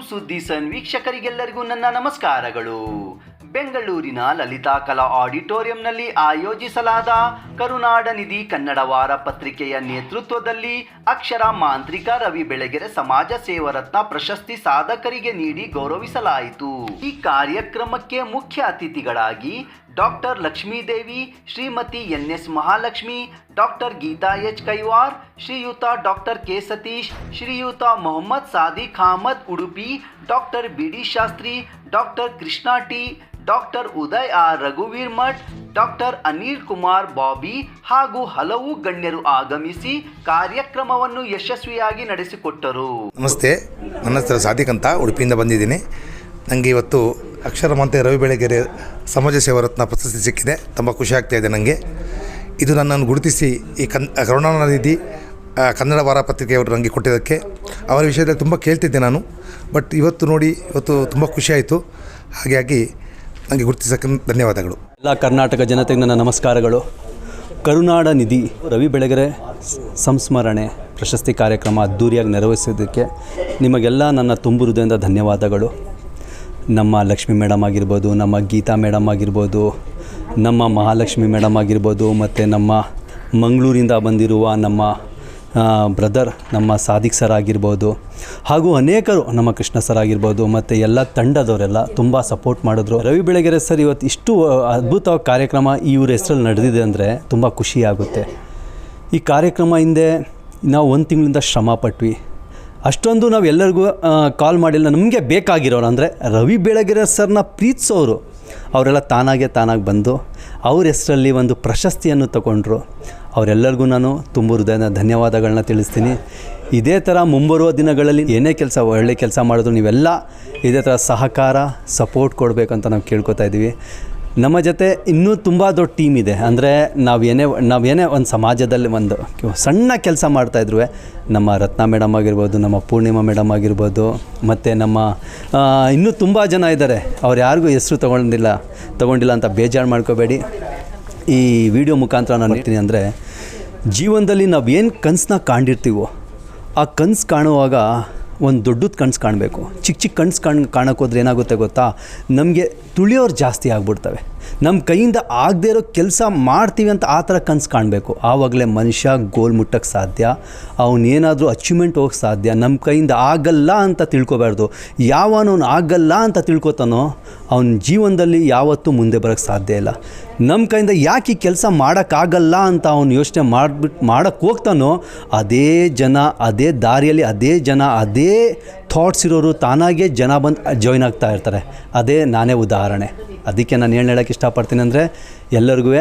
ಸುದ್ದಿ ಸನ್ ವೀಕ್ಷಕರಿಗೆಲ್ಲರಿಗೂ ನನ್ನ ನಮಸ್ಕಾರಗಳು. ಬೆಂಗಳೂರಿನ ಲಲಿತಾ ಕಲಾ ಆಡಿಟೋರಿಯಂನಲ್ಲಿ ಆಯೋಜಿಸಲಾದ ಕರುನಾಡ ನಿಧಿ ಕನ್ನಡ ವಾರ ಪತ್ರಿಕೆಯ ನೇತೃತ್ವದಲ್ಲಿ ಅಕ್ಷರ ಮಾಂತ್ರಿಕ ರವಿ ಬೆಳಗೆರೆ ಸಮಾಜ ಸೇವರತ್ನ ಪ್ರಶಸ್ತಿ ಸಾಧಕರಿಗೆ ನೀಡಿ ಗೌರವಿಸಲಾಯಿತು. ಈ ಕಾರ್ಯಕ್ರಮಕ್ಕೆ ಮುಖ್ಯ ಅತಿಥಿಗಳಾಗಿ doctor Lakshmidevi, Shrimati N S Mahalakshmi, doctor Geetha H Kaiwar, Shriyuta doctor K Satish, Shriyuta Mohammed Sadiq Ahmed Udupi, doctor B D Shastri, doctor Krishna T, doctor Uday R ರಘುವೀರ್ Math, doctor Anil Kumar Babi ಹಾಗೂ ಹಲವು ಗಣ್ಯರು ಆಗಮಿಸಿ ಕಾರ್ಯಕ್ರಮವನ್ನು ಯಶಸ್ವಿಯಾಗಿ ನಡೆಸಿಕೊಟ್ಟರು. ನಮಸ್ತೆ, ನನ್ನ ಹೆಸರು ಸಾದಿಕ್ ಉಡುಪಿಯಿಂದ ಬಂದಿದ್ದೀನಿ. ನನಗೆ ಇವತ್ತು ಅಕ್ಷರ ಮಂತೆ ರವಿ ಬೆಳಗೆರೆ ಸಮಾಜ ಸೇವಾ ರತ್ನ ಪ್ರಶಸ್ತಿ ಸಿಕ್ಕಿದೆ. ತುಂಬ ಖುಷಿ ಆಗ್ತಾ ಇದೆ ನನಗೆ ಇದು ನನ್ನನ್ನು ಗುರುತಿಸಿ ಈ ಕನ್, ಕರುಣಾನಿಧಿ ಕನ್ನಡ ವಾರ ಪತ್ರಿಕೆಯವರು ನನಗೆ ಕೊಟ್ಟಿದ್ದಕ್ಕೆ. ಅವರ ವಿಷಯದಲ್ಲಿ ತುಂಬ ಕೇಳ್ತಿದ್ದೆ ನಾನು. ಬಟ್ ಇವತ್ತು ನೋಡಿ, ಇವತ್ತು ತುಂಬ ಖುಷಿಯಾಯಿತು ಹಾಗಾಗಿ ನನಗೆ ಗುರುತಿಸೋಕ್ಕೆ ಧನ್ಯವಾದಗಳು. ಎಲ್ಲ ಕರ್ನಾಟಕ ಜನತೆಗೆ ನನ್ನ ನಮಸ್ಕಾರಗಳು. ಕರುನಾಡ ನಿಧಿ ರವಿ ಬೆಳಗೆರೆ ಸಂಸ್ಮರಣೆ ಪ್ರಶಸ್ತಿ ಕಾರ್ಯಕ್ರಮ ಅದ್ಧೂರಿಯಾಗಿ ನೆರವೇರಿಸಿದ್ದಕ್ಕೆ ನಿಮಗೆಲ್ಲ ನನ್ನ ತುಂಬು ಹೃದಯದಿಂದ ಧನ್ಯವಾದಗಳು. ನಮ್ಮ ಲಕ್ಷ್ಮಿ ಮೇಡಮ್ ಆಗಿರ್ಬೋದು, ನಮ್ಮ ಗೀತಾ ಮೇಡಮ್ ಆಗಿರ್ಬೋದು, ನಮ್ಮ ಮಹಾಲಕ್ಷ್ಮಿ ಮೇಡಮ್ ಆಗಿರ್ಬೋದು, ಮತ್ತು ನಮ್ಮ ಮಂಗಳೂರಿಂದ ಬಂದಿರುವ ನಮ್ಮ ಬ್ರದರ್ ನಮ್ಮ ಸಾದಿಕ್ ಸರ್ ಆಗಿರ್ಬೋದು, ಹಾಗೂ ಅನೇಕರು ನಮ್ಮ ಕೃಷ್ಣ ಸರ್ ಆಗಿರ್ಬೋದು, ಮತ್ತು ಎಲ್ಲ ತಂಡದವರೆಲ್ಲ ತುಂಬ ಸಪೋರ್ಟ್ ಮಾಡಿದ್ರು. ರವಿ ಬೆಳಗೆರೆ ಸರ್ ಇವತ್ತು ಇಷ್ಟು ಅದ್ಭುತ ಕಾರ್ಯಕ್ರಮ ಇವ್ರ ಹೆಸರಲ್ಲಿ ನಡೆದಿದೆ ಅಂದರೆ ತುಂಬ ಖುಷಿಯಾಗುತ್ತೆ ಈ ಕಾರ್ಯಕ್ರಮ ಹಿಂದೆ ನಾವು ಒಂದು ತಿಂಗಳಿಂದ ಶ್ರಮ ಪಟ್ವಿ. ಅಷ್ಟೊಂದು ನಾವು ಎಲ್ಲರಿಗೂ ಕಾಲ್ ಮಾಡಿಲ್ಲ. ನಮಗೆ ಬೇಕಾಗಿರೋರು ಅಂದರೆ ರವಿ ಬೆಳಗೆರೆ ಸರ್ನ ಪ್ರೀತಿಸೋರು ಅವರೆಲ್ಲ ತಾನಾಗೆ ತಾನಾಗಿ ಬಂದು ಅವ್ರ ಹೆಸರಲ್ಲಿ ಒಂದು ಪ್ರಶಸ್ತಿಯನ್ನು ತಗೊಂಡ್ರು. ಅವರೆಲ್ಲರಿಗೂ ನಾನು ತುಂಬ ಹೃದಯದ ಧನ್ಯವಾದಗಳನ್ನ ತಿಳಿಸ್ತೀನಿ. ಇದೇ ಥರ ಮುಂಬರುವ ದಿನಗಳಲ್ಲಿ ಏನೇ ಕೆಲಸ, ಒಳ್ಳೆ ಕೆಲಸ ಮಾಡಿದ್ರು ನೀವೆಲ್ಲ ಇದೇ ಥರ ಸಹಕಾರ ಸಪೋರ್ಟ್ ಕೊಡಬೇಕಂತ ನಾವು ಕೇಳ್ಕೊತಾ ಇದ್ದೀವಿ ನಮ್ಮ ಜೊತೆ ಇನ್ನೂ ತುಂಬ ದೊಡ್ಡ ಟೀಮ್ ಇದೆ. ಅಂದರೆ ನಾವು ಏನೇ ನಾವು ಏನೇ ಒಂದು ಸಮಾಜದಲ್ಲಿ ಒಂದು ಸಣ್ಣ ಕೆಲಸ ಮಾಡ್ತಾಯಿದ್ರು ನಮ್ಮ ರತ್ನ ಮೇಡಮ್ ಆಗಿರ್ಬೋದು, ನಮ್ಮ ಪೂರ್ಣಿಮಾ ಮೇಡಮ್ ಆಗಿರ್ಬೋದು, ಮತ್ತು ನಮ್ಮ ಇನ್ನೂ ತುಂಬ ಜನ ಇದ್ದಾರೆ. ಅವ್ರು ಯಾರಿಗೂ ಹೆಸರು ತೊಗೊಂಡಿಲ್ಲ ತೊಗೊಂಡಿಲ್ಲ ಅಂತ ಬೇಜಾರು ಮಾಡ್ಕೋಬೇಡಿ. ಈ ವಿಡಿಯೋ ಮುಖಾಂತರ ನಾನು ಹೇಳ್ತೀನಿ ಅಂದರೆ, ಜೀವನದಲ್ಲಿ ನಾವು ಏನು ಕನಸನ್ನ ಕಾಣಿರ್ತೀವೋ ಆ ಕನಸು ಕಾಣುವಾಗ ಒಂದು ದೊಡ್ಡದು ಕಣ್ಸು ಕಾಣಬೇಕು. ಚಿಕ್ಕ ಚಿಕ್ಕ ಕಣ್ಸು ಕಾಣ್ ಕಾಣೋಕ್ಕೋದ್ರೆ ಏನಾಗುತ್ತೆ ಗೊತ್ತಾ? ನಮಗೆ ತುಳಿಯೋರು ಜಾಸ್ತಿ ಆಗ್ಬಿಡ್ತವೆ. ನಮ್ಮ ಕೈಯಿಂದ ಆಗದೇ ಇರೋ ಕೆಲಸ ಮಾಡ್ತೀವಿ ಅಂತ ಆ ಥರ ಕನಸು ಕಾಣಬೇಕು. ಆವಾಗಲೇ ಮನುಷ್ಯ ಗೋಲ್ ಮುಟ್ಟಕ್ಕೆ ಸಾಧ್ಯ ಅವನೇನಾದರೂ ಅಚೀವ್ಮೆಂಟ್ ಹೋಗಕ್ಕೆ ಸಾಧ್ಯ ನಮ್ಮ ಕೈಯಿಂದ ಆಗಲ್ಲ ಅಂತ ತಿಳ್ಕೊಬಾರ್ದು. ಯಾವನವನು ಆಗಲ್ಲ ಅಂತ ತಿಳ್ಕೊತಾನೋ, ಅವನ ಜೀವನದಲ್ಲಿ ಯಾವತ್ತೂ ಮುಂದೆ ಬರೋಕ್ಕೆ ಸಾಧ್ಯ ಇಲ್ಲ. ನಮ್ಮ ಕೈಯಿಂದ ಯಾಕೆ ಈ ಕೆಲಸ ಮಾಡೋಕ್ಕಾಗಲ್ಲ ಅಂತ ಅವನು ಯೋಚನೆ ಮಾಡಿಬಿಟ್ಟು ಮಾಡೋಕ್ಕೆ ಹೋಗ್ತಾನೋ, ಅದೇ ಜನ, ಅದೇ ದಾರಿಯಲ್ಲಿ, ಅದೇ ಜನ, ಅದೇ ಥಾಟ್ಸ್ ಇರೋರು ತಾನಾಗೇ ಜನ ಬಂದು ಜಾಯ್ನ್ ಆಗ್ತಾ ಇರ್ತಾರೆ. ಅದೇ ನಾನೇ ಉದಾಹರಣೆ. ಅದಕ್ಕೆ ನಾನು ಏನು ಹೇಳೋಕ್ಕೆ ಇಷ್ಟಪಡ್ತೀನಿ ಅಂದರೆ ಎಲ್ಲರಿಗೂ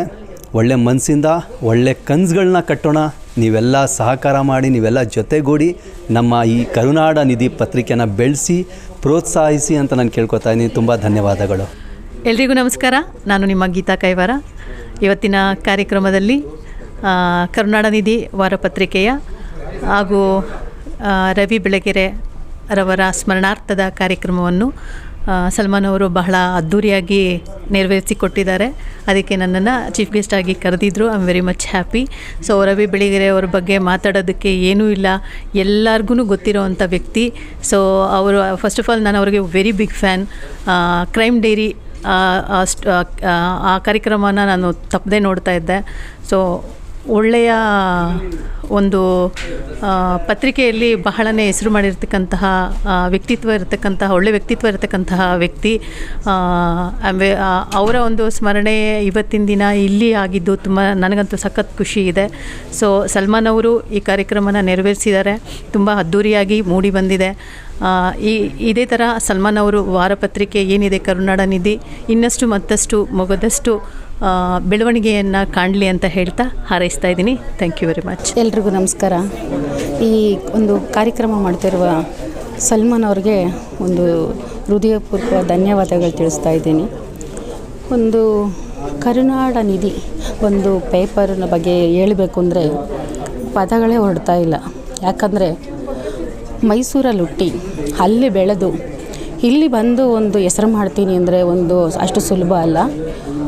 ಒಳ್ಳೆ ಮನಸ್ಸಿಂದ ಒಳ್ಳೆ ಕನಸುಗಳನ್ನ ಕಟ್ಟೋಣ. ನೀವೆಲ್ಲ ಸಹಕಾರ ಮಾಡಿ, ನೀವೆಲ್ಲ ಜೊತೆಗೂಡಿ ನಮ್ಮ ಈ ಕರುನಾಡ ನಿಧಿ ಪತ್ರಿಕೆನ ಬೆಳೆಸಿ, ಪ್ರೋತ್ಸಾಹಿಸಿ ಅಂತ ನಾನು ಕೇಳ್ಕೊತಾ ಇದ್ದೀನಿ. ತುಂಬ ಧನ್ಯವಾದಗಳು. ಎಲ್ರಿಗೂ ನಮಸ್ಕಾರ. ನಾನು ನಿಮ್ಮ ಗೀತಾ ಕೈವಾರ. ಇವತ್ತಿನ ಕಾರ್ಯಕ್ರಮದಲ್ಲಿ ಕರುನಾಡ ನಿಧಿ ವಾರಪತ್ರಿಕೆಯ ಹಾಗೂ ರವಿ ಬೆಳಗೆರೆ ರವರ ಸ್ಮರಣಾರ್ಥದ ಕಾರ್ಯಕ್ರಮವನ್ನು ಸಲ್ಮಾನ್ ಅವರು ಬಹಳ ಅದ್ಧೂರಿಯಾಗಿ ನೆರವೇರಿಸಿಕೊಟ್ಟಿದ್ದಾರೆ. ಅದಕ್ಕೆ ನನ್ನನ್ನು ಚೀಫ್ ಗೆಸ್ಟ್ ಆಗಿ ಕರೆದಿದ್ರು. I am very much happy so Ravi Belagere ಅವ್ರ ಬಗ್ಗೆ ಮಾತಾಡೋದಕ್ಕೆ ಏನೂ ಇಲ್ಲ. ಎಲ್ಲರಿಗೂ ಗೊತ್ತಿರೋವಂಥ ವ್ಯಕ್ತಿ. ಸೊ ಅವರು ಫಸ್ಟ್ ಆಫ್ ಆಲ್ ನಾನು ಅವರಿಗೆ very big fan crime diary ಆ ಕಾರ್ಯಕ್ರಮನ ನಾನು ತಪ್ಪದೆ ನೋಡ್ತಾ ಇದ್ದೆ. ಸೊ ಒಳ್ಳೆಯ ಒಂದು ಪತ್ರಿಕೆಯಲ್ಲಿ ಬಹಳನೇ ಹೆಸರು ಮಾಡಿರ್ತಕ್ಕಂತಹ ವ್ಯಕ್ತಿತ್ವ ಇರತಕ್ಕಂತಹ, ಒಳ್ಳೆ ವ್ಯಕ್ತಿತ್ವ ಇರತಕ್ಕಂತಹ ವ್ಯಕ್ತಿ ಅವರ ಒಂದು ಸ್ಮರಣೆ ಇವತ್ತಿನ ದಿನ ಇಲ್ಲಿ ಆಗಿದ್ದು ತುಂಬ ನನಗಂತೂ ಸಖತ್ ಖುಷಿ ಇದೆ. ಸೊ ಸಲ್ಮಾನ್ ಅವರು ಈ ಕಾರ್ಯಕ್ರಮನ ನೆರವೇರಿಸಿದ್ದಾರೆ. ತುಂಬ ಅದ್ಧೂರಿಯಾಗಿ ಮೂಡಿ ಬಂದಿದೆ. ಈ, ಇದೇ ಥರ ಸಲ್ಮಾನ್ ಅವರು ವಾರಪತ್ರಿಕೆ ಏನಿದೆ, ಕರುನಾಡ ನಿಧಿ, ಇನ್ನಷ್ಟು ಮತ್ತಷ್ಟು, ಮೊಗದಷ್ಟು ಬೆಳವಣಿಗೆಯನ್ನು ಕಾಣಲಿ ಅಂತ ಹೇಳ್ತಾ ಹಾರೈಸ್ತಾ ಇದ್ದೀನಿ. ಥ್ಯಾಂಕ್ ಯು ವೆರಿ ಮಚ್ ಎಲ್ರಿಗೂ ನಮಸ್ಕಾರ. ಈ ಒಂದು ಕಾರ್ಯಕ್ರಮ ಮಾಡ್ತಿರುವ ಸಲ್ಮಾನ್ ಅವ್ರಿಗೆ ಒಂದು ಹೃದಯಪೂರ್ವಕ ಧನ್ಯವಾದಗಳು ತಿಳಿಸ್ತಾ ಇದ್ದೀನಿ. ಒಂದು ಕರುನಾಡ ನಿಧಿ ಒಂದು ಪೇಪರ್ನ ಬಗ್ಗೆ ಹೇಳಬೇಕು ಅಂದರೆ ಪದಗಳೇ ಹೊಡ್ತಾ ಇಲ್ಲ. ಯಾಕಂದರೆ ಮೈಸೂರಲ್ಲಿ ಹುಟ್ಟಿ ಅಲ್ಲಿ ಬೆಳೆದು ಇಲ್ಲಿ ಬಂದು ಒಂದು ಹೆಸರು ಮಾಡ್ತೀನಿ ಅಂದರೆ ಒಂದು ಅಷ್ಟು ಸುಲಭ ಅಲ್ಲ.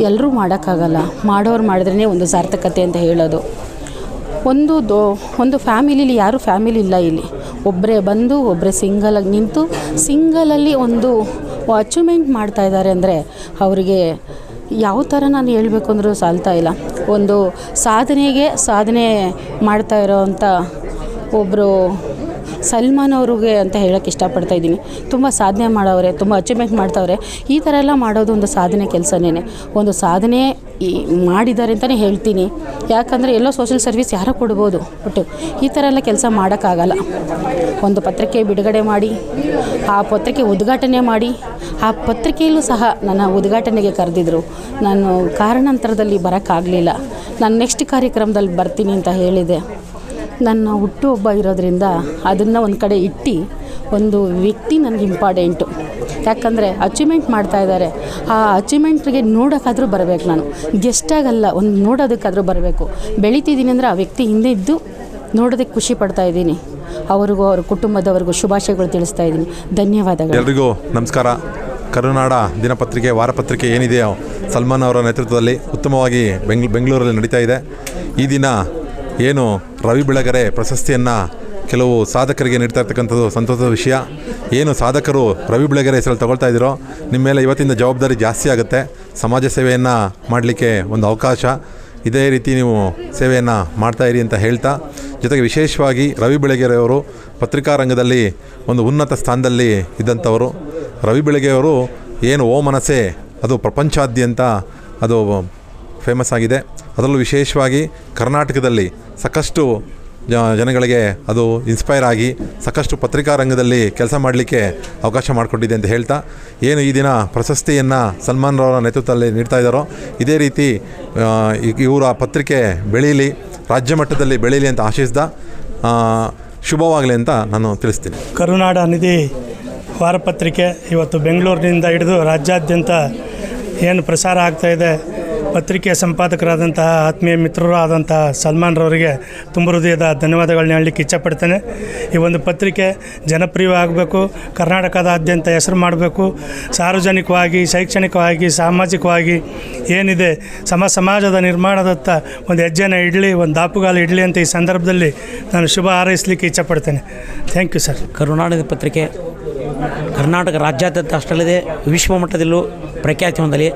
ಎಲ್ಲರೂ ಮಾಡೋಕ್ಕಾಗಲ್ಲ. ಮಾಡೋರು ಮಾಡಿದ್ರೇ ಒಂದು ಸಾರ್ಥಕತೆ ಅಂತ ಹೇಳೋದು. ಒಂದು ದೋ, ಒಂದು ಫ್ಯಾಮಿಲಿಲಿ ಯಾರೂ ಫ್ಯಾಮಿಲಿ ಇಲ್ಲ ಇಲ್ಲಿ. ಒಬ್ಬರೇ ಬಂದು ಒಬ್ಬರೇ ಸಿಂಗಲಾಗಿ ನಿಂತು ಸಿಂಗಲಲ್ಲಿ ಒಂದು ಅಚೀವ್ಮೆಂಟ್ ಮಾಡ್ತಾ ಇದ್ದಾರೆ ಅಂದರೆ ಅವರಿಗೆ ಯಾವ ಥರ ನಾನು ಹೇಳಬೇಕು ಅಂದರೂ ಸಾಲ್ತಾ ಇಲ್ಲ. ಒಂದು ಸಾಧನೆಗೆ ಸಾಧನೆ ಮಾಡ್ತಾ ಇರೋವಂಥ ಒಬ್ಬರು ಸಲ್ಮಾನ್ ಅವ್ರಿಗೆ ಅಂತ ಹೇಳೋಕ್ಕೆ ಇಷ್ಟಪಡ್ತಾ ಇದ್ದೀನಿ. ತುಂಬ ಸಾಧನೆ ಮಾಡೋವ್ರೆ, ತುಂಬ ಅಚೀವ್ಮೆಂಟ್ ಮಾಡ್ತಾವ್ರೆ. ಈ ಥರ ಎಲ್ಲ ಮಾಡೋದು ಒಂದು ಸಾಧನೆ ಕೆಲಸನೇ ಒಂದು ಸಾಧನೆ ಈ ಮಾಡಿದ್ದಾರೆ ಅಂತಲೇ ಹೇಳ್ತೀನಿ. ಯಾಕಂದರೆ ಎಲ್ಲೋ ಸೋಷಿಯಲ್ ಸರ್ವಿಸ್ ಯಾರೋ ಕೊಡ್ಬೋದು ಬಟ್ ಈ ಥರ ಎಲ್ಲ ಕೆಲಸ ಮಾಡೋಕ್ಕಾಗಲ್ಲ. ಒಂದು ಪತ್ರಿಕೆ ಬಿಡುಗಡೆ ಮಾಡಿ, ಆ ಪತ್ರಿಕೆ ಉದ್ಘಾಟನೆ ಮಾಡಿ, ಆ ಪತ್ರಿಕೆಯಲ್ಲೂ ಸಹ ನನ್ನ ಉದ್ಘಾಟನೆಗೆ ಕರೆದಿದ್ರು. ನಾನು ಕಾರಣಾಂತರದಲ್ಲಿ ಬರೋಕ್ಕಾಗಲಿಲ್ಲ. ನಾನು ನೆಕ್ಸ್ಟ್ ಕಾರ್ಯಕ್ರಮದಲ್ಲಿ ಬರ್ತೀನಿ ಅಂತ ಹೇಳಿದೆ. ನನ್ನ ಹುಟ್ಟುಹಬ್ಬ ಇರೋದ್ರಿಂದ ಅದನ್ನು ಒಂದು ಕಡೆ ಇಟ್ಟು ಒಂದು ವ್ಯಕ್ತಿ ನನಗೆ ಇಂಪಾರ್ಟೆಂಟು ಯಾಕಂದರೆ ಅಚೀವ್ಮೆಂಟ್ ಮಾಡ್ತಾ ಇದ್ದಾರೆ. ಆ ಅಚೀವ್ಮೆಂಟ್ಗೆ ನೋಡೋಕ್ಕಾದರೂ ಬರಬೇಕು ನಾನು. ಗೆಸ್ಟಾಗಲ್ಲ ಒಂದು ನೋಡೋದಕ್ಕಾದರೂ ಬರಬೇಕು. ಬೆಳಿತಿದ್ದೀನಿ ಅಂದರೆ ಆ ವ್ಯಕ್ತಿ ಹಿಂದೆ ಇದ್ದು ನೋಡೋದಕ್ಕೆ ಖುಷಿ ಪಡ್ತಾ ಇದ್ದೀನಿ. ಅವ್ರಿಗೂ, ಅವ್ರ ಕುಟುಂಬದವ್ರಿಗೂ ಶುಭಾಶಯಗಳು ತಿಳಿಸ್ತಾ ಇದ್ದೀನಿ. ಧನ್ಯವಾದಗಳು. ಎಲ್ರಿಗೂ ನಮಸ್ಕಾರ. ಕರುನಾಡ ದಿನಪತ್ರಿಕೆ, ವಾರಪತ್ರಿಕೆ ಏನಿದೆಯೋ ಸಲ್ಮಾನ್ ಅವರ ನೇತೃತ್ವದಲ್ಲಿ ಉತ್ತಮವಾಗಿ ಬೆಂಗ್ ಬೆಂಗಳೂರಲ್ಲಿ ನಡೀತಾ ಇದೆ. ಈ ದಿನ ಏನು ರವಿ ಬೆಳಗೆರೆ ಪ್ರಶಸ್ತಿಯನ್ನು ಕೆಲವು ಸಾಧಕರಿಗೆ ನೀಡ್ತಾ ಇರ್ತಕ್ಕಂಥದ್ದು ಸಂತೋಷದ ವಿಷಯ. ಏನು ಸಾಧಕರು ರವಿ ಬೆಳಗೆರೆ ಹೆಸರಲ್ಲಿ ತಗೊಳ್ತಾ ಇದ್ದೀರೋ ನಿಮ್ಮ ಮೇಲೆ ಇವತ್ತಿಂದ ಜವಾಬ್ದಾರಿ ಜಾಸ್ತಿ ಆಗುತ್ತೆ. ಸಮಾಜ ಸೇವೆಯನ್ನು ಮಾಡಲಿಕ್ಕೆ ಒಂದು ಅವಕಾಶ. ಇದೇ ರೀತಿ ನೀವು ಸೇವೆಯನ್ನು ಮಾಡ್ತಾ ಇರಿ ಅಂತ ಹೇಳ್ತಾ, ಜೊತೆಗೆ ವಿಶೇಷವಾಗಿ ರವಿ ಬೆಳಗೆರೆಯವರು ಪತ್ರಿಕಾ ರಂಗದಲ್ಲಿ ಒಂದು ಉನ್ನತ ಸ್ಥಾನದಲ್ಲಿ ಇದ್ದಂಥವರು. ರವಿ ಬೆಳಗೆಯವರು ಏನು ಓ ಮನಸ್ಸೆ, ಅದು ಪ್ರಪಂಚಾದ್ಯಂತ ಅದು ಫೇಮಸ್ ಆಗಿದೆ. ಅದರಲ್ಲೂ ವಿಶೇಷವಾಗಿ ಕರ್ನಾಟಕದಲ್ಲಿ ಸಾಕಷ್ಟು ಜನಗಳಿಗೆ ಅದು ಇನ್ಸ್ಪೈರ್ ಆಗಿ ಸಾಕಷ್ಟು ಪತ್ರಿಕಾ ರಂಗದಲ್ಲಿ ಕೆಲಸ ಮಾಡಲಿಕ್ಕೆ ಅವಕಾಶ ಮಾಡಿಕೊಟ್ಟಿದೆ ಅಂತ ಹೇಳ್ತಾ, ಏನು ಈ ದಿನ ಪ್ರಶಸ್ತಿಯನ್ನು ಸಲ್ಮಾನ್ ರವರ ನೇತೃತ್ವದಲ್ಲಿ ನೀಡ್ತಾ ಇದ್ದಾರೋ, ಇದೇ ರೀತಿ ಇವರ ಪತ್ರಿಕೆ ಬೆಳೀಲಿ, ರಾಜ್ಯ ಮಟ್ಟದಲ್ಲಿ ಬೆಳೀಲಿ ಅಂತ ಆಶಿಸ್ದ ಶುಭವಾಗಲಿ ಅಂತ ನಾನು ತಿಳಿಸ್ತೀನಿ. ಕರುನಾಡ ನಿಧಿ ವಾರಪತ್ರಿಕೆ ಇವತ್ತು ಬೆಂಗಳೂರಿನಿಂದ ಹಿಡಿದು ರಾಜ್ಯಾದ್ಯಂತ ಏನು ಪ್ರಸಾರ ಆಗ್ತಾ ಇದೆ ಪತ್ರಿಕೆಯ ಸಂಪಾದಕರಾದಂತಹ ಆತ್ಮೀಯ ಮಿತ್ರರೂ ಆದಂತಹ ಸಲ್ಮಾನ್ರವರಿಗೆ ತುಂಬ ಹೃದಯದ ಧನ್ಯವಾದಗಳನ್ನ ಹೇಳಲಿಕ್ಕೆ ಇಚ್ಛಪಡ್ತೇನೆ. ಈ ಒಂದು ಪತ್ರಿಕೆ ಜನಪ್ರಿಯವಾಗಬೇಕು ಕರ್ನಾಟಕದಾದ್ಯಂತ ಹೆಸರು ಮಾಡಬೇಕು. ಸಾರ್ವಜನಿಕವಾಗಿ, ಶೈಕ್ಷಣಿಕವಾಗಿ, ಸಾಮಾಜಿಕವಾಗಿ ಏನಿದೆ, ಸಮ ಸಮಾಜದ ನಿರ್ಮಾಣದತ್ತ ಒಂದು ಹೆಜ್ಜೆನ ಇಡಲಿ, ಒಂದು ದಾಪುಗಾಲ ಇಡಲಿ ಅಂತ ಈ ಸಂದರ್ಭದಲ್ಲಿ ನಾನು ಶುಭ ಹಾರೈಸಲಿಕ್ಕೆ ಇಚ್ಛಪಡ್ತೇನೆ. ಥ್ಯಾಂಕ್ ಯು ಸರ್ ಕರುನಾಡಿನ ಪತ್ರಿಕೆ ಕರ್ನಾಟಕ ರಾಜ್ಯಾದ್ಯಂತ ಅಷ್ಟಲ್ಲದೆ ವಿಶ್ವ ಮಟ್ಟದಲ್ಲೂ ಪ್ರಖ್ಯಾತಿ ಹೊಂದಲಿ.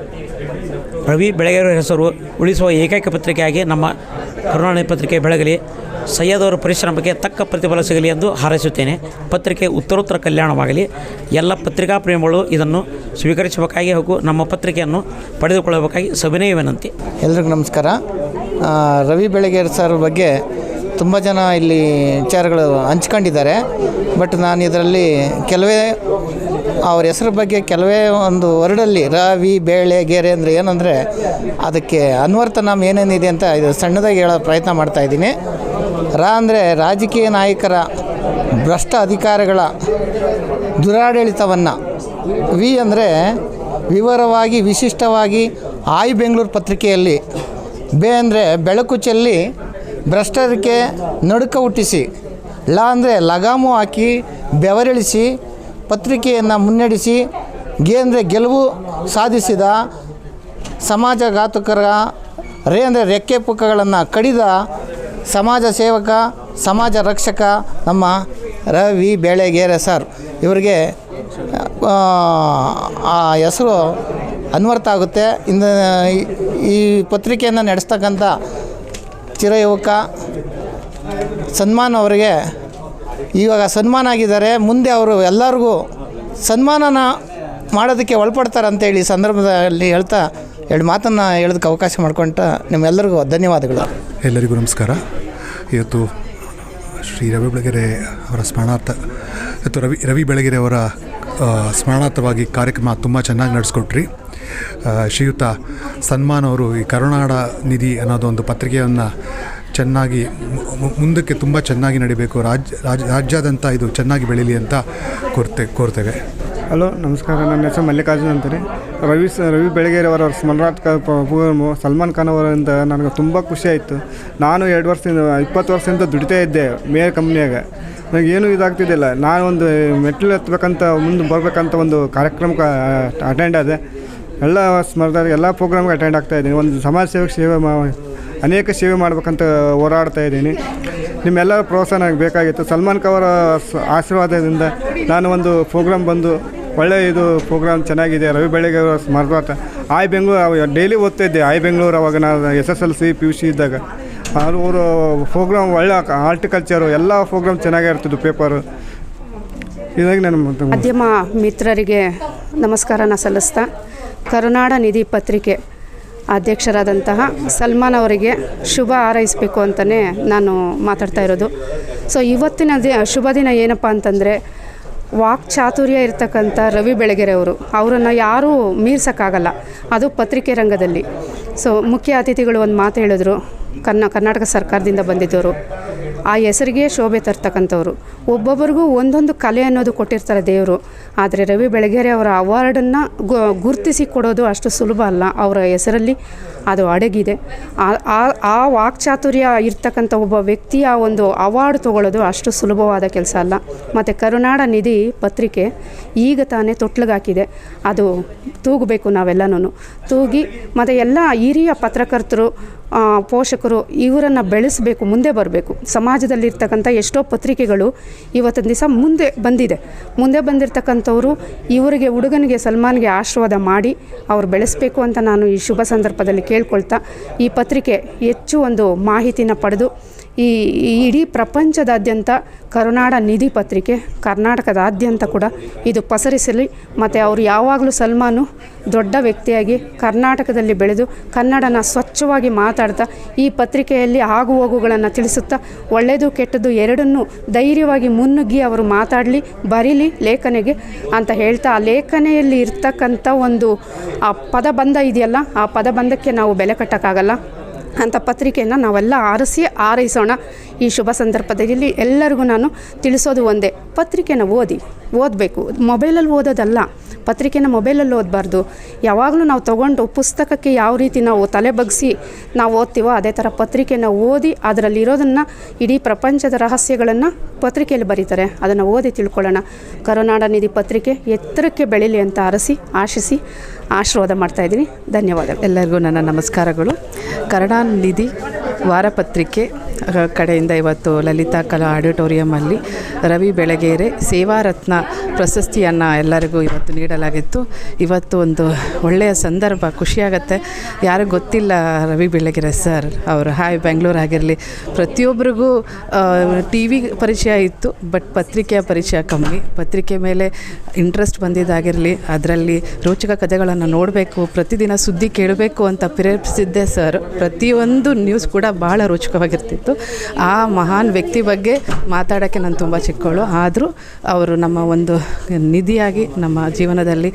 ರವಿ ಬೆಳಗೆರೆ ಹೆಸರು ಉಳಿಸುವ ಏಕೈಕ ಪತ್ರಿಕೆಯಾಗಿ ನಮ್ಮ ಕರುಣಾನಿ ಪತ್ರಿಕೆ ಬೆಳಗಲಿ. ಸೈಯದ್ ಅವರ ಪರಿಶ್ರಮಕ್ಕೆ ತಕ್ಕ ಪ್ರತಿಫಲ ಸಿಗಲಿ ಎಂದು ಹಾರೈಸುತ್ತೇನೆ. ಪತ್ರಿಕೆ ಉತ್ತರೋತ್ತರ ಕಲ್ಯಾಣವಾಗಲಿ. ಎಲ್ಲ ಪತ್ರಿಕಾ ಪ್ರೇಮಿಗಳು ಇದನ್ನು ಸ್ವೀಕರಿಸಬೇಕಾಗಿ ಹಾಗೂ ನಮ್ಮ ಪತ್ರಿಕೆಯನ್ನು ಪಡೆದುಕೊಳ್ಳಬೇಕಾಗಿ ಸವಿನಯ ವಿನಂತಿ. ಎಲ್ರಿಗೂ ನಮಸ್ಕಾರ. ರವಿ ಬೆಳಗೇರ್ ಸರ್ ಬಗ್ಗೆ ತುಂಬ ಜನ ಇಲ್ಲಿ ವಿಚಾರಗಳು ಹಂಚ್ಕೊಂಡಿದ್ದಾರೆ. ಬಟ್ ನಾನು ಇದರಲ್ಲಿ ಕೆಲವೇ ಅವ್ರ ಹೆಸರು ಬಗ್ಗೆ ಕೆಲವೇ ಒಂದು ವರ್ಡಲ್ಲಿ ರವಿ, ಬೇಳೆ, ಗೆರೆ ಅಂದರೆ ಏನಂದರೆ ಅದಕ್ಕೆ ಅನ್ವರ್ಥ ನಮ್ಮ ಏನೇನಿದೆ ಅಂತ ಇದು ಸಣ್ಣದಾಗಿ ಹೇಳೋ ಪ್ರಯತ್ನ ಮಾಡ್ತಾ ಇದ್ದೀನಿ. ರ ಅಂದರೆ ರಾಜಕೀಯ ನಾಯಕರ ಭ್ರಷ್ಟ ಅಧಿಕಾರಿಗಳ ದುರಾಡಳಿತವನ್ನು. ವಿ ಅಂದರೆ ವಿವರವಾಗಿ, ವಿಶಿಷ್ಟವಾಗಿ ಆಯ್ ಬೆಂಗಳೂರು ಪತ್ರಿಕೆಯಲ್ಲಿ, ಬೆ ಅಂದರೆ ಬೆಳಕು ಚೆಲ್ಲಿ ಭ್ರಷ್ಟರಿಗೆ ನಡುಕ ಹುಟ್ಟಿಸಿ, ಲ ಅಂದರೆ ಲಗಾಮು ಹಾಕಿ ಬೆವರಿಳಿಸಿ ಪತ್ರಿಕೆಯನ್ನು ಮುನ್ನಡೆಸಿ ಗೆ ಗೆಲುವು ಸಾಧಿಸಿದ ಸಮಾಜಘಾತುಕರ ರೇ ಅಂದರೆ ರೆಕ್ಕೆ ಪುಕ್ಕಗಳನ್ನು ಕಡಿದ ಸಮಾಜ ಸೇವಕ ಸಮಾಜ ರಕ್ಷಕ ನಮ್ಮ ರವಿ ಬೆಳೆಗೆರೆ ಸರ್. ಇವರಿಗೆ ಆ, ಹೆಸರು ಅನ್ವರ್ಥ ಆಗುತ್ತೆ. ಇಂದ ಈ ಪತ್ರಿಕೆಯನ್ನು ನಡೆಸ್ತಕ್ಕಂಥ ಚಿರಯುವಕ ಸನ್ಮಾನ್ ಅವರಿಗೆ ಇವಾಗ ಸನ್ಮಾನ ಆಗಿದ್ದಾರೆ, ಮುಂದೆ ಅವರು ಎಲ್ಲರಿಗೂ ಸನ್ಮಾನನ ಮಾಡೋದಕ್ಕೆ ಒಳಪಡ್ತಾರೆ ಅಂತೇಳಿ ಸಂದರ್ಭದಲ್ಲಿ ಹೇಳ್ತಾ ಎರಡು ಮಾತನ್ನು ಹೇಳೋದಕ್ಕೆ ಅವಕಾಶ ಮಾಡ್ಕೊಂತ ನಿಮ್ಮೆಲ್ಲರಿಗೂ ಧನ್ಯವಾದಗಳು. ಎಲ್ಲರಿಗೂ ನಮಸ್ಕಾರ. ಇವತ್ತು ಶ್ರೀ ರವಿ ಬೆಳಗೆರೆ ಅವರ ಸ್ಮರಣಾರ್ಥ, ಇವತ್ತು ರವಿ ರವಿ ಬೆಳಗೆರೆ ಅವರ ಸ್ಮರಣಾರ್ಥವಾಗಿ ಕಾರ್ಯಕ್ರಮ ತುಂಬ ಚೆನ್ನಾಗಿ ನಡೆಸ್ಕೊಟ್ರಿ. ಶ್ರೀಯುತ ಸನ್ಮಾನ್ ಅವರು ಈ ಕರುನಾಡ ನಿಧಿ ಅನ್ನೋದೊಂದು ಪತ್ರಿಕೆಯನ್ನು ಚೆನ್ನಾಗಿ ಮುಂದಕ್ಕೆ ತುಂಬ ಚೆನ್ನಾಗಿ ನಡಿಬೇಕು. ರಾಜ್ಯ ರಾಜ್ ರಾಜ್ಯಾದ್ಯಂತ ಇದು ಚೆನ್ನಾಗಿ ಬೆಳೀಲಿ ಅಂತ ಕೋರ್ತೆ, ಕೋರ್ತೇವೆ. ಹಲೋ, ನಮಸ್ಕಾರ. ನನ್ನ ಹೆಸರು ಮಲ್ಲಿಕಾರ್ಜುನ್ ಅಂತಾರೆ ರವಿ ರವಿ ಬೆಳಗೆರೆ ಅವರ ಸ್ಮರಣಾರ್ಥ ಸಲ್ಮಾನ್ ಖಾನ್ ಅವರಿಂದ ನನಗೆ ತುಂಬ ಖುಷಿ ಆಯಿತು. ನಾನು ಎರಡು ವರ್ಷದಿಂದ, ಇಪ್ಪತ್ತು ವರ್ಷದಿಂದ ದುಡಿತಾ ಇದ್ದೆ ಮೇಯರ್ ಕಂಪ್ನಿಯಾಗ. ನನಗೇನು ಇದಾಗ್ತಿದ್ದಿಲ್ಲ. ನಾನು ಒಂದು ಮೆಟ್ಲು ಎತ್ತಬೇಕಂತ, ಮುಂದೆ ಬರಬೇಕಂತ ಒಂದು ಕಾರ್ಯಕ್ರಮಕ್ಕೆ ಅಟೆಂಡ್ ಆದೆ. ಎಲ್ಲ ಸ್ಮರಣ ಎಲ್ಲ ಪ್ರೋಗ್ರಾಮ್ಗೆ ಅಟೆಂಡ್ ಆಗ್ತಾಯಿದ್ದೀನಿ ಒಂದು ಸಮಾಜ ಸೇವಕ ಸೇವೆ ಮಾ ಅನೇಕ ಸೇವೆ ಮಾಡ್ಬೇಕಂತ ಹೋರಾಡ್ತಾ ಇದ್ದೀನಿ. ನಿಮ್ಮೆಲ್ಲರ ಪ್ರೋತ್ಸಾಹ ನನಗೆ ಬೇಕಾಗಿತ್ತು. ಸಲ್ಮಾನ್ ಅವರ ಆಶೀರ್ವಾದದಿಂದ ನಾನು ಒಂದು ಪ್ರೋಗ್ರಾಮ್ ಬಂದು ಒಳ್ಳೆ ಇದು ಪ್ರೋಗ್ರಾಮ್ ಚೆನ್ನಾಗಿದೆ. ರವಿ ಬೆಳಗ್ಗೆ ಅವರ ಸ್ಮರಣಾರ್ಥ. ಆಯ್ ಬೆಂಗಳೂರು ಡೈಲಿ ಓದ್ತಾ ಇದ್ದೆ. ಆಯ್ ಬೆಂಗಳೂರು, ಅವಾಗ ನಾನು S S L C, P U C ಇದ್ದಾಗ. ಅವರು ಪ್ರೋಗ್ರಾಮ್ ಒಳ್ಳೆ ಆರ್ಟಿಕಲ್ಚರು ಎಲ್ಲ ಪ್ರೋಗ್ರಾಮ್ ಚೆನ್ನಾಗೇ ಇರ್ತಿದ್ದು ಪೇಪರು. ಇದಾಗಿ ನಾನು ಮಧ್ಯಮ ಮಾಧ್ಯಮ ಮಿತ್ರರಿಗೆ ನಮಸ್ಕಾರನ ಸಲ್ಲಿಸ್ತಾ, ಕರುನಾಡ ನಿಧಿ ಪತ್ರಿಕೆ. ಅಧ್ಯಕ್ಷರಾದಂತಹ ಸಲ್ಮಾನ್ ಅವರಿಗೆ ಶುಭ ಹಾರೈಸಬೇಕು ಅಂತಲೇ ನಾನು ಮಾತಾಡ್ತಾ ಇರೋದು. ಸೊ ಇವತ್ತಿನ ದಿ, ಶುಭ ದಿನ ಏನಪ್ಪ ಅಂತಂದರೆ, ವಾಕ್ ಚಾತುರ್ಯ ಇರ್ತಕ್ಕಂಥ ರವಿ ಬೆಳಗೆರೆ ಅವರು ಅವರನ್ನು ಯಾರೂ ಮೀರ್ಸೋಕ್ಕಾಗಲ್ಲ. ಅದು ಪತ್ರಿಕೆ ರಂಗದಲ್ಲಿ. ಸೊ ಮುಖ್ಯ ಅತಿಥಿಗಳು ಒಂದು ಮಾತು ಹೇಳಿದ್ರು. ಕರ್ನಾ, ಕರ್ನಾಟಕ ಸರ್ಕಾರದಿಂದ ಬಂದಿದ್ದವರು. ಆ ಹೆಸರಿಗೆ ಶೋಭೆ ತರ್ತಕ್ಕಂಥವ್ರು. ಒಬ್ಬೊಬ್ಬರಿಗೂ ಒಂದೊಂದು ಕಲೆ ಅನ್ನೋದು ಕೊಟ್ಟಿರ್ತಾರೆ ದೇವರು. ಆದರೆ ರವಿ ಬೆಳಗೆರೆ ಅವರ ಅವಾರ್ಡನ್ನು ಗುರುತಿಸಿ ಕೊಡೋದು ಅಷ್ಟು ಸುಲಭ ಅಲ್ಲ. ಅವರ ಹೆಸರಲ್ಲಿ ಅದು ಅಡಗಿದೆ. ಆ- ವಾಕ್ಚಾತುರ್ಯ ಇರ್ತಕ್ಕಂಥ ಒಬ್ಬ ವ್ಯಕ್ತಿಯ ಒಂದು ಅವಾರ್ಡ್ ತಗೊಳ್ಳೋದು ಅಷ್ಟು ಸುಲಭವಾದ ಕೆಲಸ ಅಲ್ಲ. ಮತ್ತು ಕರುನಾಡ ನಿಧಿ ಪತ್ರಿಕೆ ಈಗ ತಾನೇ ತೊಟ್ಲಿಗಾಕಿದೆ. ಅದು ತೂಗಬೇಕು ನಾವೆಲ್ಲನೂ ತೂಗಿ ಮತ್ತು ಎಲ್ಲ ಹಿರಿಯ ಪತ್ರಕರ್ತರು ಪೋಷಕರು ಇವರನ್ನು ಬೆಳೆಸಬೇಕು, ಮುಂದೆ ಬರಬೇಕು. ಸಮಾಜದಲ್ಲಿರ್ತಕ್ಕಂಥ ಎಷ್ಟೋ ಪತ್ರಿಕೆಗಳು ಇವತ್ತಿನ ದಿವಸ ಮುಂದೆ ಬಂದಿದೆ. ಮುಂದೆ ಬಂದಿರತಕ್ಕಂಥವ್ರು ಇವರಿಗೆ ಹುಡುಗನಿಗೆ ಸಲ್ಮಾನ್ಗೆ ಆಶೀರ್ವಾದ ಮಾಡಿ ಅವ್ರು ಬೆಳೆಸಬೇಕು ಅಂತ ನಾನು ಈ ಶುಭ ಸಂದರ್ಭದಲ್ಲಿ ಕೇಳ್ಕೊಳ್ತಾ, ಈ ಪತ್ರಿಕೆ ಹೆಚ್ಚು ಒಂದು ಮಾಹಿತಿನ ಪಡೆದು ಈ ಇಡೀ ಪ್ರಪಂಚದಾದ್ಯಂತ ಕರುನಾಡ ನಿಧಿ ಪತ್ರಿಕೆ, ಕರ್ನಾಟಕದಾದ್ಯಂತ ಕೂಡ ಇದು ಪಸರಿಸಲಿ, ಮತ್ತು ಅವರು ಯಾವಾಗಲೂ ಸಲ್ಮಾನು ದೊಡ್ಡ ವ್ಯಕ್ತಿಯಾಗಿ ಕರ್ನಾಟಕದಲ್ಲಿ ಬೆಳೆದು ಕನ್ನಡನ ಸ್ವಚ್ಛವಾಗಿ ಮಾತಾಡ್ತಾ ಈ ಪತ್ರಿಕೆಯಲ್ಲಿ ಆಗು ಹೋಗುಗಳನ್ನು ತಿಳಿಸುತ್ತಾ ಒಳ್ಳೆಯದು ಕೆಟ್ಟದ್ದು ಎರಡನ್ನೂ ಧೈರ್ಯವಾಗಿ ಮುನ್ನುಗ್ಗಿ ಅವರು ಮಾತಾಡಲಿ, ಬರೀಲಿ ಲೇಖನೆಗೆ ಅಂತ ಹೇಳ್ತಾ ಆ ಲೇಖನೆಯಲ್ಲಿ ಇರ್ತಕ್ಕಂಥ ಒಂದು, ಆ ಪದಬಂಧ ಇದೆಯಲ್ಲ, ಆ ಪದಬಂಧಕ್ಕೆ ನಾವು ಬೆಲೆ ಕಟ್ಟೋಕ್ಕಾಗಲ್ಲ ಅಂಥ ಪತ್ರಿಕೆಯನ್ನು ನಾವೆಲ್ಲ ಆರಿಸಿ, ಆರೈಸೋಣ. ಈ ಶುಭ ಸಂದರ್ಭದಲ್ಲಿ ಎಲ್ಲರಿಗೂ ನಾನು ತಿಳಿಸೋದು ಒಂದೇ ಪತ್ರಿಕೆನ ಓದಿ, ಓದಬೇಕು. ಮೊಬೈಲಲ್ಲಿ ಓದೋದಲ್ಲ, ಪತ್ರಿಕೆನ ಮೊಬೈಲಲ್ಲಿ ಓದಬಾರ್ದು. ಯಾವಾಗಲೂ ನಾವು ತೊಗೊಂಡು ಪುಸ್ತಕಕ್ಕೆ ಯಾವ ರೀತಿ ನಾವು ತಲೆ ಬಗ್ಸಿ ನಾವು ಓದ್ತೀವೋ ಅದೇ ಥರ ಪತ್ರಿಕೆನ ಓದಿ ಅದರಲ್ಲಿರೋದನ್ನು ಇಡೀ ಪ್ರಪಂಚದ ರಹಸ್ಯಗಳನ್ನು ಪತ್ರಿಕೆಯಲ್ಲಿ ಬರೀತಾರೆ. ಅದನ್ನು ಓದಿ ತಿಳ್ಕೊಳ್ಳೋಣ. ಕರುನಾಡ ನಿಧಿ ಪತ್ರಿಕೆ ಎತ್ತರಕ್ಕೆ ಬೆಳೀಲಿ ಅಂತ ಅರಸಿ, ಆಶಿಸಿ, ಆಶೀರ್ವಾದ ಮಾಡ್ತಾಯಿದ್ದೀನಿ ಧನ್ಯವಾದಗಳು. ಎಲ್ಲರಿಗೂ ನನ್ನ ನಮಸ್ಕಾರಗಳು. ಕರುಣಾನಿಧಿ ವಾರಪತ್ರಿಕೆ ಕಡೆಯಿಂದ ಇವತ್ತು ಲಲಿತಾ ಕಲಾ ಆಡಿಟೋರಿಯಮಲ್ಲಿ ರವಿ ಬೆಳಗೇರೆ ಸೇವಾರತ್ನ ಪ್ರಶಸ್ತಿಯನ್ನು ಎಲ್ಲರಿಗೂ ಇವತ್ತು ನೀಡಲಾಗಿತ್ತು. ಇವತ್ತು ಒಂದು ಒಳ್ಳೆಯ ಸಂದರ್ಭ, ಖುಷಿಯಾಗತ್ತೆ. ಯಾರಿಗೂ ಗೊತ್ತಿಲ್ಲ ರವಿ ಬೆಳಗೆರೆ ಸರ್ ಅವರು. ಹಾಯ್, ಬೆಂಗಳೂರು ಆಗಿರಲಿ. ಪ್ರತಿಯೊಬ್ಬರಿಗೂ ಟಿ ವಿ ಪರಿಚಯ ಇತ್ತು, ಬಟ್ ಪತ್ರಿಕೆಯ ಪರಿಚಯ ಕಮ್ಮಿ. ಪತ್ರಿಕೆ ಮೇಲೆ ಇಂಟ್ರೆಸ್ಟ್ ಬಂದಿದ್ದಾಗಿರಲಿ, ಅದರಲ್ಲಿ ರೋಚಕ ಕಥೆಗಳನ್ನು ನೋಡಬೇಕು, ಪ್ರತಿದಿನ ಸುದ್ದಿ ಕೇಳಬೇಕು ಅಂತ ಪ್ರೇರೇಪಿಸಿದ್ದೆ ಸರ್. ಪ್ರತಿಯೊಂದು ನ್ಯೂಸ್ ಕೂಡ ಭಾಳ ರೋಚಕವಾಗಿರ್ತಿತ್ತು. ಆ ಮಹಾನ್ ವ್ಯಕ್ತಿ ಬಗ್ಗೆ ಮಾತಾಡೋಕ್ಕೆ ನಾನು ತುಂಬ ಚಿಕ್ಕವಳು. ಆದರೂ ಅವರು ನಮ್ಮ ಒಂದು ನಿಧಿಯಾಗಿ ನಮ್ಮ ಜೀವನದಲ್ಲಿ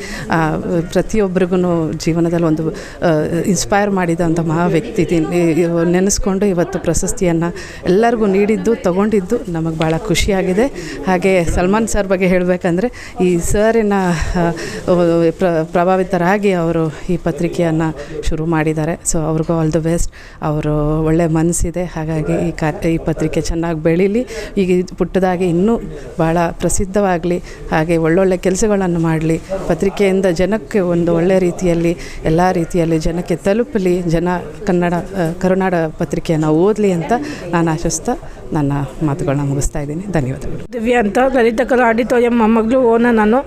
ಪ್ರತಿಯೊಬ್ಬರಿಗೂ ಜೀವನದಲ್ಲಿ ಒಂದು ಇನ್ಸ್ಪೈರ್ ಮಾಡಿದಂಥ ಮಹಾ ವ್ಯಕ್ತಿ ನೆನೆಸ್ಕೊಂಡು ಇವತ್ತು ಪ್ರಶಸ್ತಿಯನ್ನು ಎಲ್ಲರಿಗೂ ನೀಡಿದ್ದು, ತಗೊಂಡಿದ್ದು ನಮಗೆ ಭಾಳ ಖುಷಿಯಾಗಿದೆ. ಹಾಗೆ ಸಲ್ಮಾನ್ ಸರ್ ಬಗ್ಗೆ ಹೇಳಬೇಕಂದ್ರೆ, ಈ ಸರಿನ ಪ್ರಭಾವಿತರಾಗಿ ಅವರು ಈ ಪತ್ರಿಕೆಯನ್ನು ಶುರು ಮಾಡಿದ್ದಾರೆ. ಸೊ, ಅವ್ರಿಗೂ ಆಲ್ ದ ಬೆಸ್ಟ್ ಅವರು ಒಳ್ಳೆ ಮನಸ್ಸಿದೆ. ಹಾಗಾಗಿ ಈ ಕಾ ಈ ಪತ್ರಿಕೆ ಚೆನ್ನಾಗಿ ಬೆಳೀಲಿ. ಈಗ ಇದು ಪುಟ್ಟದಾಗಿ ಇನ್ನೂ ಭಾಳ ಪ್ರಸಿದ್ಧವಾಗಲಿ, ಹಾಗೆ ಒಳ್ಳೊಳ್ಳೆ ಕೆಲಸಗಳನ್ನು ಮಾಡಲಿ. ಪತ್ರಿಕೆಯಿಂದ ಜನಕ್ಕೆ ಒಂದು ಒಳ್ಳೆಯ ರೀತಿಯಲ್ಲಿ, ಎಲ್ಲ ರೀತಿಯಲ್ಲಿ ಜನಕ್ಕೆ ತಲುಪಲಿ. ಜನ ಕನ್ನಡ ಕರುನಾಡ ಪತ್ರಿಕೆಯನ್ನು ಓದಲಿ ಅಂತ ನಾನು ಆಶಿಸ್ತಾ ನನ್ನ ಮಾತುಗಳನ್ನ ಮುಗಿಸ್ತಾ ಇದ್ದೀನಿ. ಧನ್ಯವಾದಗಳು. ದಿವ್ಯ ಅಂತ, ಲಲಿತ ಕಲಾ ಎಮ್ಮ ಮಗಳು ಓನ ನಾನು.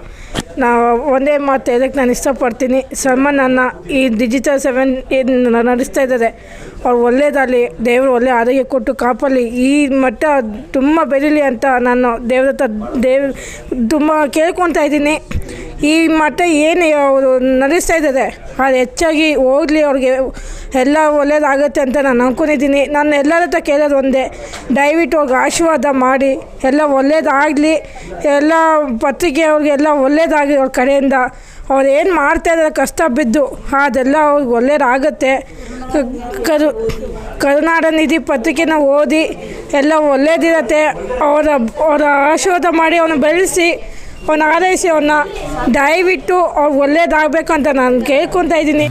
ನಾ ಒಂದೇ ಮಾತು ಹೇಳಕ್ಕೆ ನಾನು ಇಷ್ಟಪಡ್ತೀನಿ. ಸಲ್ಮಾನ್ ನನ್ನ ಈ ಡಿಜಿಟಲ್ ಸೆವೆನ್ ಏನು ನಡೆಸ್ತಾ ಇದ್ದಾರೆ. ಅವ್ರು ಒಳ್ಳೇದಾಗಲಿ, ದೇವರು ಒಳ್ಳೆ ಆರೋಗ್ಯ ಕೊಟ್ಟು ಕಾಪಲ್ಲಿ ಈ ಮಟ್ಟ ತುಂಬ ಬೆರೀಲಿ ಅಂತ ನಾನು ದೇವ್ರ ಹತ್ರ ದೇವ್ ತುಂಬ ಕೇಳ್ಕೊತಾ ಇದ್ದೀನಿ. ಈ ಮಟ್ಟ ಏನು ಅವರು ನಡೆಸ್ತಾ ಇದ್ದಾರೆ ಅದು ಹೆಚ್ಚಾಗಿ ಹೋಗಲಿ ಅವ್ರಿಗೆ. ಎಲ್ಲ ಒಳ್ಳೇದಾಗತ್ತೆ ಅಂತ ನಾನು ಅಂದ್ಕೊಂಡಿದ್ದೀನಿ ನಾನು ಎಲ್ಲರ ಹತ್ರ ಕೇಳೋದು ಒಂದೇ, ದಯವಿಟ್ಟು ಅವ್ರಿಗೆ ಆಶೀರ್ವಾದ ಮಾಡಿ, ಎಲ್ಲ ಒಳ್ಳೇದಾಗಲಿ. ಎಲ್ಲ ಪತ್ರಿಕೆ ಅವ್ರಿಗೆಲ್ಲ ಒಳ್ಳೇದಾಗಲಿ ಅವ್ರ ಕಡೆಯಿಂದ. ಅವ್ರು ಏನು ಮಾಡ್ತಾ ಇದ್ದಾರೆ, ಕಷ್ಟ ಬಿದ್ದು, ಅದೆಲ್ಲ ಅವ್ರಿಗೆ ಒಳ್ಳೇದಾಗತ್ತೆ. ಕರು, ಕರುನಾಡ ನಿಧಿ ಪತ್ರಿಕೆನ ಓದಿ ಎಲ್ಲ ಒಳ್ಳೇದಿರತ್ತೆ. ಅವರ ಅವರ ಆಶೀರ್ವಾದ ಮಾಡಿ ಅವನ್ನ ಬೆಳೆಸಿ, ಅವನ ಆರೈಸಿ ಅವನ್ನ ದಯವಿಟ್ಟು ಅವ್ರು ಒಳ್ಳೇದಾಗಬೇಕು ಅಂತ ನಾನು ಕೇಳ್ಕೊತಾ ಇದ್ದೀನಿ.